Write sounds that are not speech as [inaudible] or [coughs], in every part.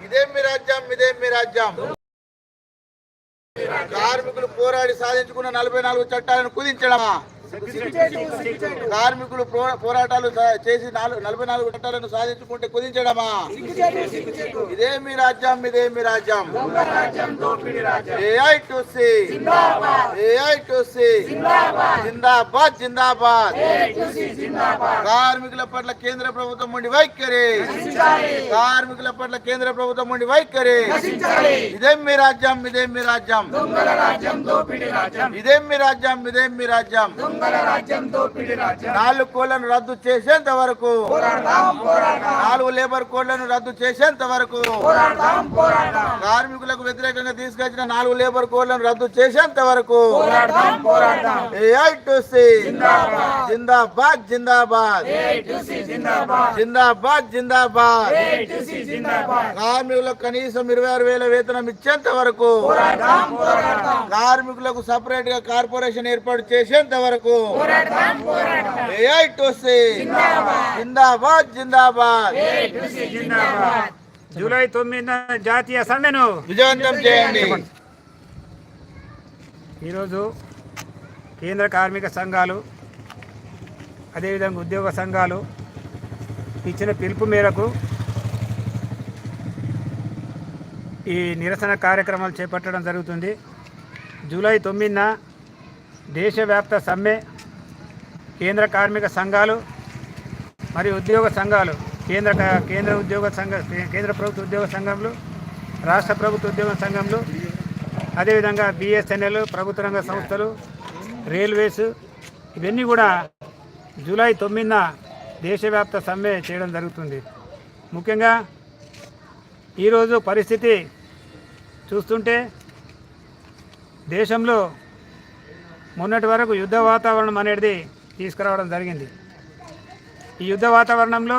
ఇదేం మీ రాజ్యం ఇదేం మీ రాజ్యం? కార్మికులు పోరాడి సాధించుకున్న నలభై నాలుగు చట్టాలను కుదించడమా? కార్మికులు పోరాటాలు చేసి నాలుగు నలభై నాలుగు చట్టాలను సాధించుకుంటే కుదించడమా? ఇదే మీ రాజ్యం ఇదే మీ రాజ్యం AI TU C. AI TU C. జిందాబాద్. జిందాబాద్ కార్మికుల పట్ల కేంద్ర ప్రభుత్వం ఉండి వైఖరి. కార్మికుల పట్ల కేంద్ర ప్రభుత్వం ఉండి వైఖరి. ఇదేం మీ రాజ్యం ఇదేం మీ రాజ్యం ఇదేం మీ రాజ్యం ఇదేం మీ రాజ్యం నాలుగు కోళ్ళను రద్దు చేసేంత వరకు నాలుగు లేబర్ కోడ్లను రద్దు చేసేంత వరకు కార్మికులకు వ్యతిరేకంగా తీసుకొచ్చిన నాలుగు లేబర్ కోడ్లను రద్దు చేసేంత వరకు జిందాబాద్. జిందాబాద్ జిందాబాద్. జిందాబాద్. కార్మికులకు కనీసం ఇరవై ఆరు వేల వేతనం ఇచ్చేంత వరకు కార్మికులకు సపరేట్గా కార్పొరేషన్ ఏర్పాటు చేసేంత వరకు ఏఐ సి. జిందాబాద్. జిందాబాద్ జూలై తొమ్మిదిన జాతీయ సమ్మెను విజయవంతం చేయండి. ఈరోజు కేంద్ర కార్మిక సంఘాలు అదేవిధంగా ఉద్యోగ సంఘాలు ఇచ్చిన పిలుపు మేరకు ఈ నిరసన కార్యక్రమాలు చేపట్టడం జరుగుతుంది. జూలై తొమ్మిదిన దేశవ్యాప్త సమ్మె కేంద్ర కార్మిక సంఘాలు మరియు ఉద్యోగ సంఘాలు కేంద్ర కేంద్ర ఉద్యోగ సంఘ కేంద్ర ప్రభుత్వ ఉద్యోగ సంఘంలో రాష్ట్ర ప్రభుత్వ ఉద్యోగ సంఘంలు అదేవిధంగా బిఎస్ఎన్ఎల్ ప్రభుత్వ రంగ సంస్థలు రైల్వేస్ ఇవన్నీ కూడా జూలై తొమ్మిదిన దేశవ్యాప్త సమ్మె చేయడం జరుగుతుంది. ముఖ్యంగా ఈరోజు పరిస్థితి చూస్తుంటే దేశంలో మొన్నటి వరకు యుద్ధ వాతావరణం అనేది తీసుకురావడం జరిగింది. ఈ యుద్ధ వాతావరణంలో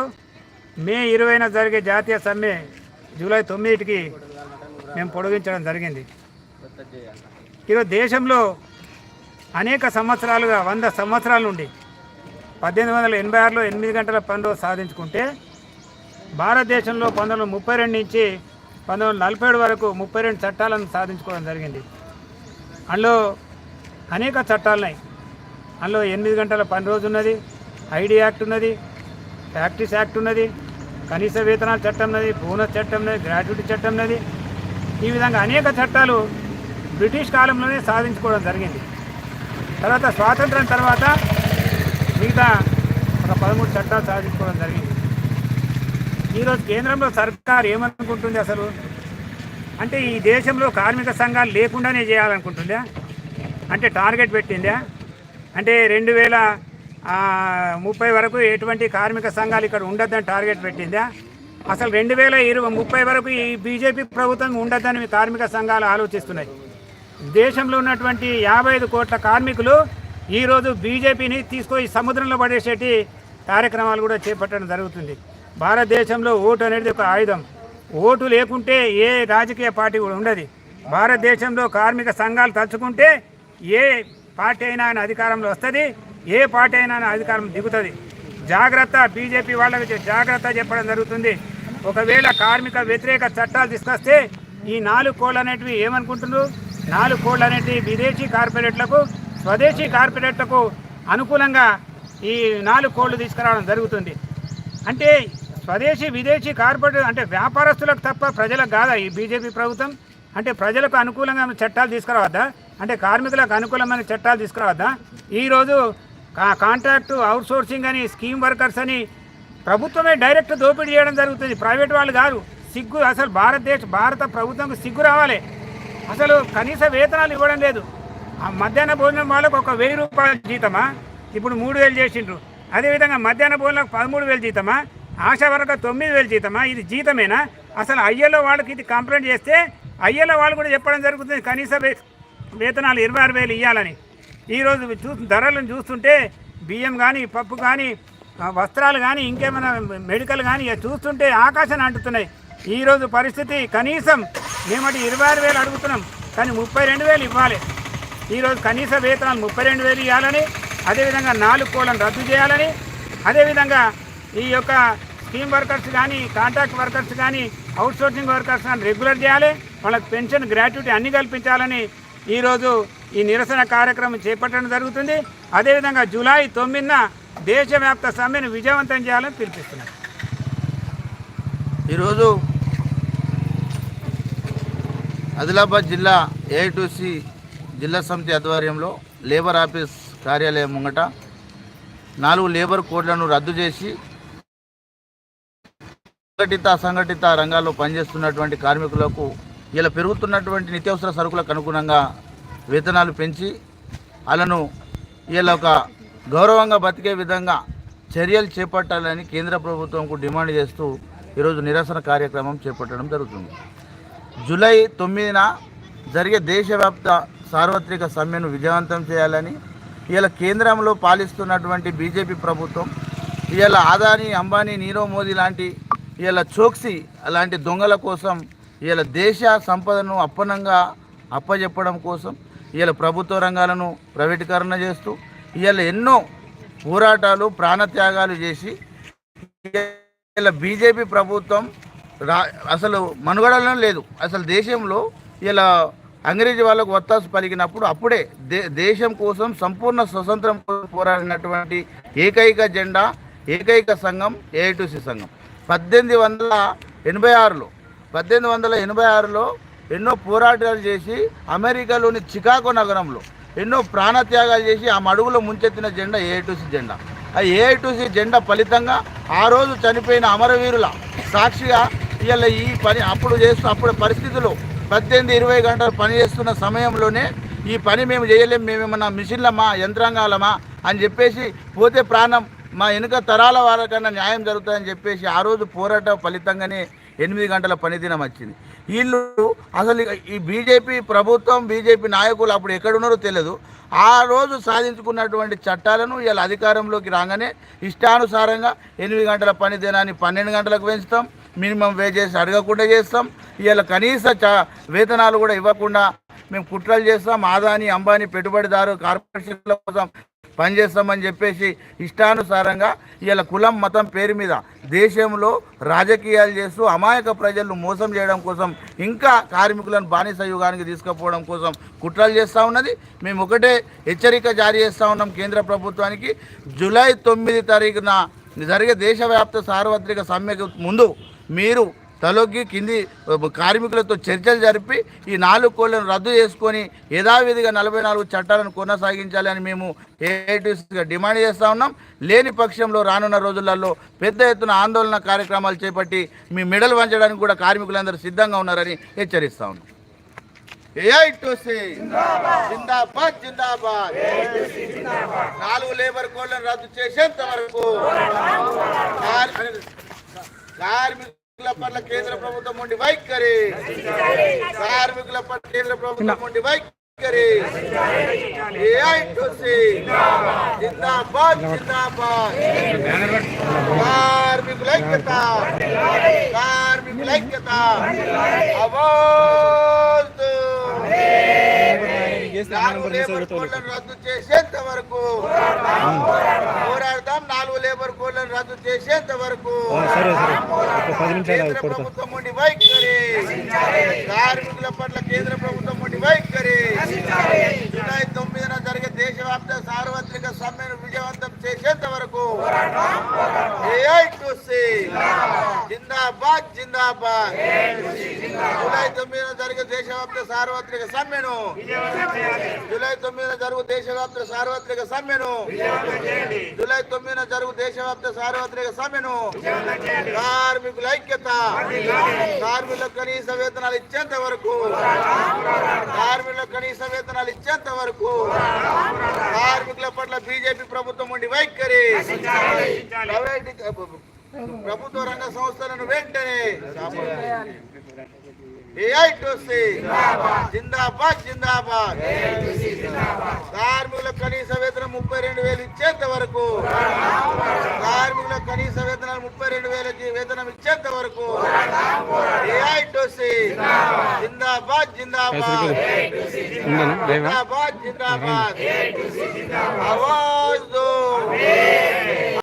మే ఇరవైన జరిగే జాతీయ సమ్మె జూలై తొమ్మిదికి మేము పొడిగించడం జరిగింది. ఈరోజు దేశంలో అనేక సంవత్సరాలుగా వంద సంవత్సరాల నుండి పద్దెనిమిది వందల ఎనభై ఆరులో ఎనిమిది గంటల పనిలో సాధించుకుంటే భారతదేశంలో పంతొమ్మిది ముప్పై రెండు నుంచి పంతొమ్మిది వందల నలభై ఏడు వరకు ముప్పై రెండు చట్టాలను సాధించుకోవడం జరిగింది. అందులో అనేక చట్టాలు ఉన్నాయి. అందులో ఎనిమిది గంటల పని రోజు ఉన్నది ఐడి యాక్ట్ ఉన్నది ఫ్యాక్టరీస్ యాక్ట్ ఉన్నది కనీస వేతనాల చట్టం ఉన్నది బోనస్ చట్టం ఉన్నది గ్రాట్యుటీ చట్టం ఉన్నది. ఈ విధంగా అనేక చట్టాలు బ్రిటిష్ కాలంలోనే సాధించుకోవడం జరిగింది. తర్వాత స్వాతంత్రం తర్వాత మిగతా ఒక పదమూడు చట్టాలు సాధించుకోవడం జరిగింది. ఈరోజు కేంద్రంలో సర్కార్ ఏమనుకుంటుంది అసలు? అంటే ఈ దేశంలో కార్మిక సంఘాలు లేకుండానే చేయాలనుకుంటుందా? అంటే టార్గెట్ పెట్టిందా? అంటే రెండు వేల ముప్పై వరకు ఎటువంటి కార్మిక సంఘాలు ఇక్కడ ఉండొద్దని టార్గెట్ పెట్టిందా? అసలు రెండు వేల ఇరవై ముప్పై వరకు ఈ బీజేపీ ప్రభుత్వం ఉండొద్దని మీ కార్మిక సంఘాలు ఆలోచిస్తున్నాయి. దేశంలో ఉన్నటువంటి యాభై ఐదు కోట్ల కార్మికులు ఈరోజు బీజేపీని తీసుకొని సముద్రంలో పడేసేటి కార్యక్రమాలు కూడా చేపట్టడం జరుగుతుంది. భారతదేశంలో ఓటు అనేది ఒక ఆయుధం. ఓటు లేకుంటే ఏ రాజకీయ పార్టీ కూడా ఉండదు. భారతదేశంలో కార్మిక సంఘాలు తలుచుకుంటే ఏ పార్టీ అయినా ఆయన అధికారంలో వస్తుంది ఏ పార్టీ అయినా ఆయన అధికారం దిగుతుంది. జాగ్రత్త బీజేపీ వాళ్ళకి జాగ్రత్త చెప్పడం జరుగుతుంది. ఒకవేళ కార్మిక వ్యతిరేక చట్టాలు తీసుకొస్తే ఈ నాలుగు కోళ్ళు అనేటివి ఏమనుకుంటున్నారు? నాలుగు కోళ్ళు అనేటివి విదేశీ కార్పొరేట్లకు స్వదేశీ కార్పొరేట్లకు అనుకూలంగా ఈ నాలుగు కోళ్ళు తీసుకురావడం జరుగుతుంది. అంటే స్వదేశీ విదేశీ కార్పొరేట్ అంటే వ్యాపారస్తులకు తప్ప ప్రజలకు కాదా ఈ బీజేపీ ప్రభుత్వం? అంటే ప్రజలకు అనుకూలంగా చట్టాలు తీసుకురావద్దా? అంటే కార్మికులకు అనుకూలమైన చట్టాలు తీసుకురావద్దా? ఈరోజు కా కాంట్రాక్టు అవుట్సోర్సింగ్ అని స్కీమ్ వర్కర్స్ అని ప్రభుత్వమే డైరెక్ట్ దోపిడీ చేయడం జరుగుతుంది. ప్రైవేట్ వాళ్ళు కాదు సిగ్గు అసలు భారతదేశ భారత ప్రభుత్వంకు సిగ్గు రావాలి. అసలు కనీస వేతనాలు ఇవ్వడం లేదు. ఆ మధ్యాహ్న భోజనం వాళ్ళకు ఒక వెయ్యి రూపాయల జీతమా? ఇప్పుడు మూడు వేలు చేసిండ్రు. అదేవిధంగా మధ్యాహ్న భోజనాలకు పదమూడు వేలు జీతమా? ఆశా వరకు తొమ్మిది వేలు జీతమా? ఇది జీతమేనా? అసలు అయ్యలో వాళ్ళకి ఇది కంప్లైంట్ చేస్తే అయ్యలో వాళ్ళు కూడా చెప్పడం జరుగుతుంది. కనీస వే వేతనాలు ఇరవై ఆరు వేలు ఇవ్వాలని ఈరోజు చూ ధరలను చూస్తుంటే బియ్యం కానీ పప్పు కానీ వస్త్రాలు కానీ ఇంకేమైనా మెడికల్ కానీ చూస్తుంటే ఆకాశాన్ని అంటుతున్నాయి. ఈరోజు పరిస్థితి కనీసం మేమటి ఇరవై ఆరు వేలు అడుగుతున్నాం కానీ ముప్పై రెండు వేలు ఇవ్వాలి. ఈరోజు కనీస వేతనాలు ముప్పై రెండు వేలు ఇవ్వాలని అదేవిధంగా నాలుగు కోళ్ళను రద్దు చేయాలని అదేవిధంగా ఈ యొక్క స్కీమ్ వర్కర్స్ కానీ కాంట్రాక్ట్ వర్కర్స్ కానీ అవుట్సోర్సింగ్ వర్కర్స్ కానీ రెగ్యులర్ చేయాలి. వాళ్ళకి పెన్షన్ గ్రాట్యుటీ అన్ని కల్పించాలని ఈరోజు ఈ నిరసన కార్యక్రమం చేపట్టడం జరుగుతుంది. అదేవిధంగా జూలై తొమ్మిదిన దేశవ్యాప్త సమ్మెను విజయవంతం చేయాలని పిలిపిస్తున్నారు. ఈరోజు ఆదిలాబాద్ జిల్లా ఏఐటీసీ జిల్లా సమితి ఆధ్వర్యంలో లేబర్ ఆఫీస్ కార్యాలయం ముంగట నాలుగు లేబర్ కోడ్లను రద్దు చేసి సంఘటిత అసంఘటిత రంగాల్లో పనిచేస్తున్నటువంటి కార్మికులకు ఇలా పెరుగుతున్నటువంటి నిత్యావసర సరుకులకు అనుగుణంగా వేతనాలు పెంచి వాళ్ళను వీళ్ళ ఒక గౌరవంగా బతికే విధంగా చర్యలు చేపట్టాలని కేంద్ర ప్రభుత్వంకు డిమాండ్ చేస్తూ ఈరోజు నిరసన కార్యక్రమం చేపట్టడం జరుగుతుంది. జూలై తొమ్మిదిన జరిగే దేశవ్యాప్త సార్వత్రిక సమ్మెను విజయవంతం చేయాలని ఇలా కేంద్రంలో పాలిస్తున్నటువంటి బీజేపీ ప్రభుత్వం ఇలా ఆదాని అంబానీ నీరవ్ మోదీ లాంటి ఇలా చోక్సీ అలాంటి దొంగల కోసం ఇవాళ దేశ సంపదను అప్పనంగా అప్పజెప్పడం కోసం ఇవాళ ప్రభుత్వ రంగాలను ప్రైవేటీకరణ చేస్తూ ఇవాళ ఎన్నో పోరాటాలు ప్రాణత్యాగాలు చేసి ఇలా బీజేపీ ప్రభుత్వం రా అసలు మనుగడలో లేదు. అసలు దేశంలో ఇలా అంగ్రేజీ వాళ్ళకు వత్తాసు పలికినప్పుడు అప్పుడే దే దేశం కోసం సంపూర్ణ స్వతంత్రం పోరాడినటువంటి ఏకైక జెండా ఏకైక సంఘం ఏఐటీసీ సంఘం. పద్దెనిమిది వందల ఎనభై ఆరులో పద్దెనిమిది వందల ఎనభై ఆరులో ఎన్నో పోరాటాలు చేసి అమెరికాలోని చికాగో నగరంలో ఎన్నో ప్రాణత్యాగాలు చేసి ఆ మడుగులో ముంచెత్తిన జెండా ఏఐటూసీ జెండా. ఆ ఏఐటూసీ జెండా ఫలితంగా ఆ రోజు చనిపోయిన అమరవీరుల సాక్షిగా ఇవాళ ఈ పని అప్పుడు చేస్తూ అప్పుడు పరిస్థితులు పద్దెనిమిది ఇరవై గంటలు పని చేస్తున్న సమయంలోనే ఈ పని మేము చేయలేం మేమేమన్నా మిషన్లమా యంత్రాంగాలమా అని చెప్పేసి పోతే ప్రాణం మా వెనుక తరాల వాళ్ళకన్నా న్యాయం జరుగుతుందని చెప్పేసి ఆ రోజు పోరాట ఫలితంగానే ఎనిమిది గంటల పనిదినం వచ్చింది. వీళ్ళు అసలు ఇక ఈ బీజేపీ ప్రభుత్వం బీజేపీ నాయకులు అప్పుడు ఎక్కడున్నారో తెలియదు. ఆ రోజు సాధించుకున్నటువంటి చట్టాలను వీళ్ళ అధికారంలోకి రాగానే ఇష్టానుసారంగా ఎనిమిది గంటల పని దినాన్ని పన్నెండు గంటలకు పెంచుతాం. మినిమం వేజెస్ అడగకుండా చేస్తాం. ఇవాళ కనీస చ వేతనాలు కూడా ఇవ్వకుండా మేము కుట్రలు చేస్తాం. ఆదాని అంబానీ పెట్టుబడిదారు కార్పొరేషన్ల కోసం పనిచేస్తామని చెప్పేసి ఇష్టానుసారంగా ఇలా కులం మతం పేరు మీద దేశంలో రాజకీయాలు చేస్తూ అమాయక ప్రజలను మోసం చేయడం కోసం ఇంకా కార్మికులను బానిస యుగానికి తీసుకుపోవడం కోసం కుట్రలు చేస్తూ ఉన్నది. మేము ఒకటే హెచ్చరిక జారీ చేస్తూ ఉన్నాం కేంద్ర ప్రభుత్వానికి. జూలై తొమ్మిది తారీఖున జరిగే దేశవ్యాప్త సార్వత్రిక సమ్మెకు ముందు మీరు తలొగ్గి కింది కార్మికులతో చర్చలు జరిపి ఈ నాలుగు కోళ్ళను రద్దు చేసుకొని యథావిధిగా నలభై నాలుగు చట్టాలను కొనసాగించాలని మేము ఏఐటీసీగా డిమాండ్ చేస్తూ ఉన్నాం. లేని పక్షంలో రానున్న రోజులలో పెద్ద ఎత్తున ఆందోళన కార్యక్రమాలు చేపట్టి మీ మెడలు వంచడానికి కూడా కార్మికులందరూ సిద్ధంగా ఉన్నారని హెచ్చరిస్తా ఉన్నాం. ఏఐటీసీ జిందాబాద్. జిందాబాద్ నాలుగు లేబర్ కోడ్లను రద్దు చేసేంత వరకు కార్మికుల పట్ల కేంద్ర ప్రభుత్వం ఉండి వైఖరి. కార్మికుల పట్ల కేంద్ర ప్రభుత్వం ఉండి వైఖరి. ఏఐటీసీ జిందాబాద్ జిందాబాద్. కార్మికుల ఐక్యత. కార్మికుల ఐక్యత. కోడ్లను రద్దు చేసేంత వరకు. పోరాడతాం నాలుగు లేబర్ కోడ్లను రద్దు చేసేంత వరకు. కేంద్ర ప్రభుత్వం ఉండి వైఖరి. కార్మికుల పట్ల కేంద్ర ప్రభుత్వం ఉండి వైఖరి. జూలై తొమ్మిదిన జరిగే దేశవ్యాప్త సార్వత్రిక సమ్మెను విజయవంతం చేసేంత వరకు జిందాబాద్ జిందాబాద్. జూలై తొమ్మిదిన జరిగే దేశవ్యాప్త సార్వత్రిక సమ్మెను జూలై తొమ్మిదిన జరుగు దేశవ్యాప్త సార్వత్రిక సమ్మెను జూలై తొమ్మిదిన జరుగు దేశవ్యాప్త సార్వత్రిక సమ్మెను కార్మికుల ఐక్యత కార్మికులకు కనీస వేతనాలు ఇచ్చేంత వరకు కార్మికులకు కనీస వేతనాలు ఇచ్చేంత వరకు కార్మికుల పట్ల బీజేపీ ప్రభుత్వం ఉండి వైఖరి. ప్రభుత్వ రంగ సంస్థలను వెంటనే జిందాబాద్ జిందాబాద్. కార్మికుల కనీస వేతనం ముప్పై రెండు వేలు ఇచ్చేంత వరకు. కార్మికుల కనీస వేతనాలు ముప్పై రెండు వేల వేతనం ఇచ్చేంత వరకు. APC जिंदाबाद जिंदाबाद। जिंदाबाद जिंदाबाद आवाज़ दो।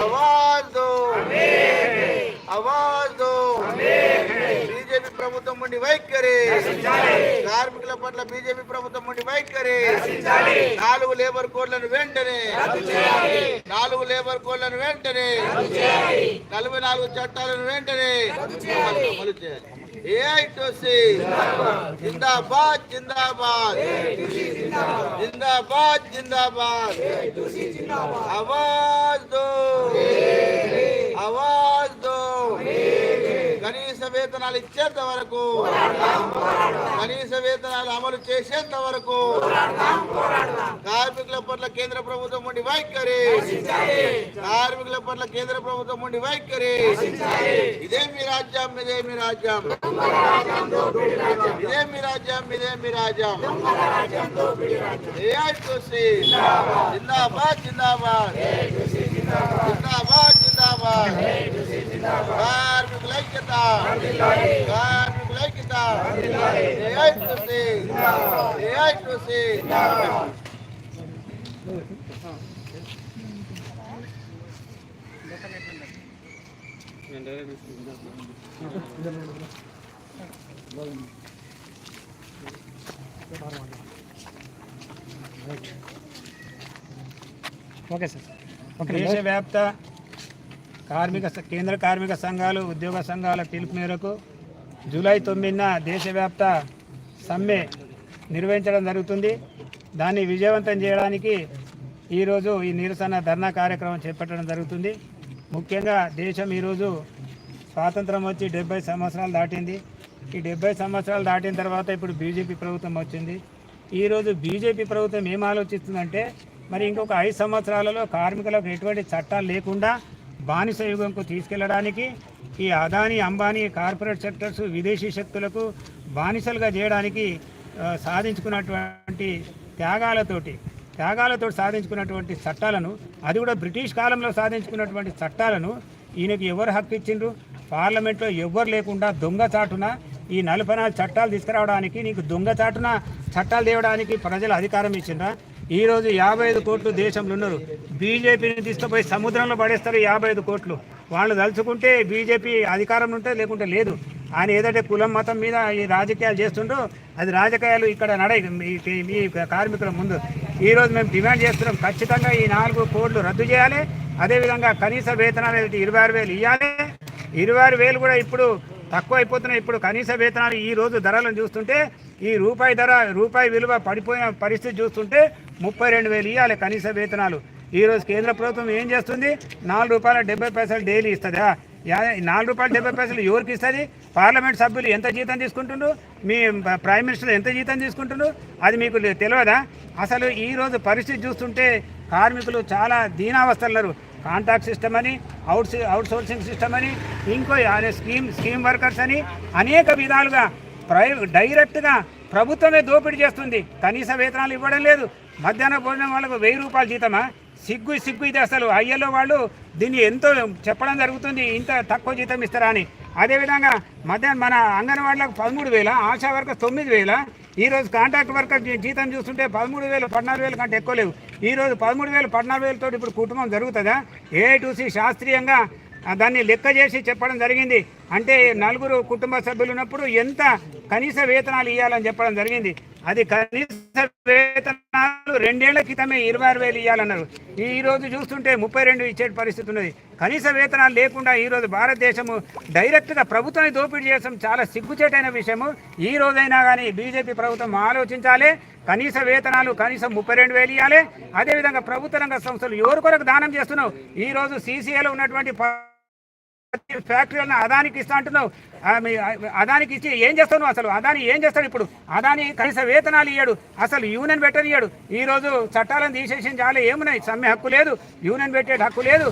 आवाज़ दो। आवाज़ ప్రభుత్వం ఉండి వైఖరి. కార్మికుల పట్ల బీజేపీ ప్రభుత్వం ఉండి వైఖరి. నాలుగు లేబర్ కోడ్లను వెంటనే. నాలుగు లేబర్ కోడ్లను వెంటనే. నలభై నాలుగు చట్టాలను వెంటనే. అమలు చేయాలి. ఏఐటోసి జిందాబాద్ జిందాబాద్. జిందాబాద్ జిందాబాద్. ఆవాజ్ దో వేతనాలు ఇచ్చేంత వరకు కనీస వేతనాలు అమలు చేసేంత వరకు కార్మికుల పట్ల కేంద్ర ప్రభుత్వం ఉండి వైఖరి కార్మికుల పట్ల కేంద్ర ప్రభుత్వం ఉండి వైఖరి. ఇదే మీ రాజ్యం ఇదే మీ రాజ్యం. ఇదే మీ రాజ్యం ఇదే మీ రాజ్యం. జిందాబాద్. జిందాబాద్ జిందాబాద్. జిందాబాద్ కార్మికుల ఐక్యత కార్మికుల ఐక్యత ఏఐటీసీ ఏఐటీసీ ఓకే సార్ దేశవ్యాప్త కార్మిక కేంద్ర కార్మిక సంఘాలు ఉద్యోగ సంఘాల పిలుపు మేరకు జూలై తొమ్మిదిన దేశవ్యాప్త సమ్మె నిర్వహించడం జరుగుతుంది. దాన్ని విజయవంతం చేయడానికి ఈరోజు ఈ నిరసన ధర్నా కార్యక్రమం చేపట్టడం జరుగుతుంది. ముఖ్యంగా దేశం ఈరోజు స్వాతంత్రం వచ్చి డెబ్బై సంవత్సరాలు దాటింది. ఈ డెబ్బై సంవత్సరాలు దాటిన తర్వాత ఇప్పుడు బీజేపీ ప్రభుత్వం వచ్చింది. ఈరోజు బీజేపీ ప్రభుత్వం ఏం ఆలోచిస్తుందంటే మరి ఇంకొక ఐదు సంవత్సరాలలో కార్మికులకు ఎటువంటి చట్టాలు లేకుండా బానిస యుగంకు తీసుకెళ్ళడానికి ఈ అదాని అంబానీ కార్పొరేట్ సెక్టర్స్ విదేశీ శక్తులకు బానిసలుగా చేయడానికి సాధించుకున్నటువంటి త్యాగాలతోటి త్యాగాలతో సాధించుకున్నటువంటి చట్టాలను అది కూడా బ్రిటిష్ కాలంలో సాధించుకున్నటువంటి చట్టాలను ఈయనకి ఎవరు హక్కు ఇచ్చిండ్రు? పార్లమెంట్లో ఎవ్వరు లేకుండా దొంగచాటున ఈ నలభై నాలుగు చట్టాలు తీసుకురావడానికి నీకు దొంగచాటున చట్టాలు తేవడానికి ప్రజలు అధికారం ఇచ్చిండ్రా? ఈరోజు యాభై ఐదు కోట్లు దేశంలో ఉన్నారు. బీజేపీని తీసుకుపోయి సముద్రంలో పడేస్తారు యాభై ఐదు కోట్లు. వాళ్ళు తలుచుకుంటే బీజేపీ అధికారం ఉంటే లేకుంటే లేదు. ఆయన ఏదంటే కులం మతం మీద ఈ రాజకీయాలు చేస్తుండో అది రాజకీయాలు ఇక్కడ నడై మీ- మీ కార్మికుల ముందు. ఈరోజు మేము డిమాండ్ చేస్తున్నాం ఖచ్చితంగా ఈ నాలుగు కోట్లు రద్దు చేయాలి. అదేవిధంగా కనీస వేతనాలు ఇరవై ఆరు వేలు ఇవ్వాలి ఇరవై ఆరు వేలు కూడా ఇప్పుడు తక్కువ అయిపోతున్నాయి ఇప్పుడు కనీస వేతనాలు ఈ రోజు ధరలను చూస్తుంటే ఈ రూపాయి ధర రూపాయి విలువ పడిపోయిన పరిస్థితి చూస్తుంటే ముప్పై రెండు వేలు ఇవ్వాలి కనీస వేతనాలు. ఈరోజు కేంద్ర ప్రభుత్వం ఏం చేస్తుంది? నాలుగు రూపాయల డెబ్బై పైసలు డైలీ ఇస్తుందా? నాలుగు రూపాయల డెబ్బై పైసలు ఎవరికి ఇస్తుంది? పార్లమెంట్ సభ్యులు ఎంత జీతం తీసుకుంటుండ్రు? మీ ప్రైమ్ మినిస్టర్ ఎంత జీతం తీసుకుంటుండ్రు? అది మీకు తెలియదా అసలు ఈరోజు పరిస్థితి చూస్తుంటే కార్మికులు చాలా దీనావస్థలున్నారు కాంట్రాక్ట్ సిస్టమ్ అని అవుట్ అవుట్ సోర్సింగ్ సిస్టమ్ అని ఇంకో స్కీమ్ స్కీమ్ వర్కర్స్ అని అనేక విధాలుగా ప్రై డైరెక్ట్గా ప్రభుత్వమే దోపిడీ చేస్తుంది. కనీస వేతనాలు ఇవ్వడం లేదు. మధ్యాహ్న భోజనం వాళ్ళకు వెయ్యి రూపాయలు జీతమా? సిగ్గు సిగ్గు ఇది అసలు. అయ్యలో వాళ్ళు దీన్ని ఎంతో చెప్పడం జరుగుతుంది. ఇంత తక్కువ జీతం ఇస్తారా అని. అదేవిధంగా మధ్యాహ్నం మన అంగన్వాడీలకు పదమూడు వేల ఆశా వర్కర్ తొమ్మిది వేల. ఈరోజు కాంట్రాక్ట్ వర్కర్ జీతం చూస్తుంటే పదమూడు వేలు పద్నాలుగు వేల కంటే ఎక్కువ లేవు. ఈరోజు పదమూడు వేలు పద్నాలుగు వేలతో ఇప్పుడు కుటుంబం జరుగుతుందా? ఏ టు సి శాస్త్రీయంగా దాన్ని లెక్క చేసి చెప్పడం జరిగింది. అంటే నలుగురు కుటుంబ సభ్యులు ఉన్నప్పుడు ఎంత కనీస వేతనాలు ఇవ్వాలని చెప్పడం జరిగింది. అది కనీస వేతనాలు రెండేళ్ళ క్రితమే ఇరవై ఆరు వేలు ఇవ్వాలన్నారు ఈ రోజు చూస్తుంటే ముప్పై రెండు ఇచ్చే పరిస్థితి ఉన్నది. కనీస వేతనాలు లేకుండా ఈరోజు భారతదేశము డైరెక్ట్గా ప్రభుత్వాన్ని దోపిడీ చేయడం చాలా సిగ్గుచేటైన విషయము. ఈ రోజైనా కానీ బీజేపీ ప్రభుత్వం ఆలోచించాలి. కనీస వేతనాలు కనీసం ముప్పై రెండు వేలు ఇవ్వాలి అదేవిధంగా ప్రభుత్వ రంగ సంస్థలు ఎవరి కొరకు దానం చేస్తున్నావు? ఈరోజు సీసీఏలో ఉన్నటువంటి ఫ్యాక్టరీలను అదానికి ఇస్తా అంటున్నావు. అదానికి ఇచ్చి ఏం చేస్తావు నువ్వు అసలు? అదాని ఏం చేస్తాడు ఇప్పుడు? అదాని కనీస వేతనాలు ఇయ్యాడు. అసలు యూనియన్ పెట్టనియ్యాడు ఈ రోజు చట్టాలను తీసేసిన చాలా ఏమున్నాయి? సమ్మె హక్కు లేదు. యూనియన్ పెట్టే హక్కు లేదు.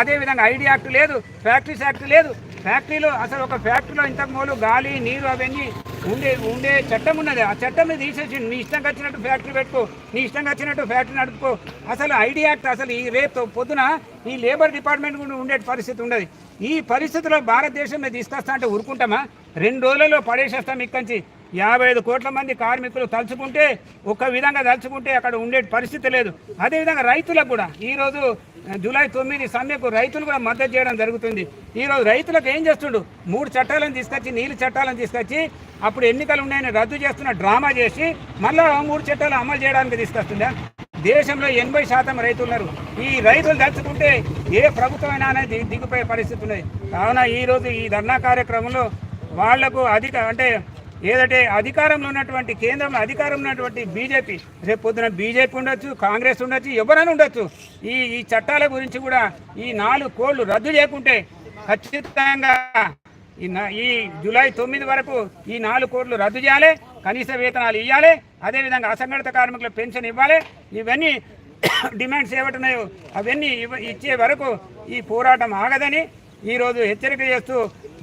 అదేవిధంగా ఐడి యాక్ట్ లేదు. ఫ్యాక్టరీస్ యాక్ట్ లేదు. ఫ్యాక్టరీలో అసలు ఒక ఫ్యాక్టరీలో ఇంతకు మూలు గాలి నీరు అవన్నీ ఉండే ఉండే చట్టం ఉన్నది. ఆ చట్టం తీసేసి నీ ఇష్టంగా వచ్చినట్టు ఫ్యాక్టరీ పెట్టుకో. నీ ఇష్టంగా వచ్చినట్టు ఫ్యాక్టరీ నడుపుకో. అసలు ఐడి యాక్ట్ అసలు ఈ రేపు పొద్దున ఈ లేబర్ డిపార్ట్మెంట్ కూడా ఉండే పరిస్థితి ఉండదు. ఈ పరిస్థితిలో భారతదేశం మీద తీసుకొస్తా అంటే ఊరుకుంటామా? రెండు రోజులలో పడేసేస్తాం ఇక్కడి నుంచి. యాభై ఐదు కోట్ల మంది కార్మికులు తలుచుకుంటే ఒక విధంగా తలుచుకుంటే అక్కడ ఉండే పరిస్థితి లేదు. అదేవిధంగా రైతులకు కూడా. ఈరోజు జూలై తొమ్మిది సమ్మెకు రైతులు కూడా మద్దతు చేయడం జరుగుతుంది. ఈరోజు రైతులకు ఏం చేస్తుండు? మూడు చట్టాలను తీసుకొచ్చి నీళ్ళు చట్టాలను తీసుకొచ్చి అప్పుడు ఎన్నికలు ఉన్నాయని రద్దు చేస్తున్న డ్రామా చేసి మళ్ళీ మూడు చట్టాలు అమలు చేయడానికి తీసుకొస్తుందా? దేశంలో ఎనభై శాతం రైతులు ఉన్నారు ఈ రైతులు తలుచుకుంటే ఏ ప్రభుత్వమైనా అనేది దిగిపోయే పరిస్థితి ఉన్నది. కావున ఈరోజు ఈ ధర్నా కార్యక్రమంలో వాళ్ళకు అధిక అంటే ఏదంటే అధికారంలో ఉన్నటువంటి కేంద్రంలో అధికారం ఉన్నటువంటి బీజేపీ రేపు పొద్దున బీజేపీ ఉండొచ్చు కాంగ్రెస్ ఉండొచ్చు ఎవరైనా ఉండొచ్చు. ఈ ఈ చట్టాల గురించి కూడా ఈ నాలుగు కోళ్ళు రద్దు చేయకుంటే ఖచ్చితంగా ఈ ఈ జూలై తొమ్మిది వరకు ఈ నాలుగు కోట్లు రద్దు చేయాలి. కనీస వేతనాలు ఇవ్వాలి అదేవిధంగా అసంఘటిత కార్మికులకు పెన్షన్ ఇవ్వాలి ఇవన్నీ [coughs] డిమాండ్స్ ఏమిటున్నాయో అవన్నీ ఇవ్వ ఇచ్చే వరకు ఈ పోరాటం ఆగదని ఈరోజు హెచ్చరిక చేస్తూ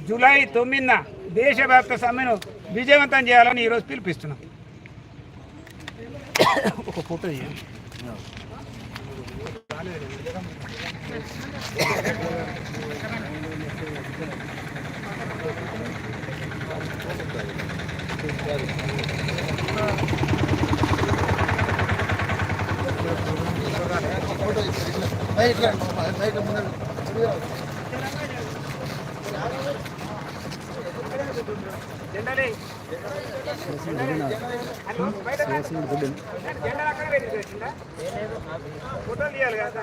జూలై తొమ్మిదిన దేశవ్యాప్త సమ్మెను విజయవంతం చేయాలని ఈరోజు పిలిపిస్తున్నాం [coughs] ఒక ఫోటో. జెండాలే. [coughs] జెండా అక్కడ పెట్టి చేసిందా? ఫోటోలు తీయాలి కదా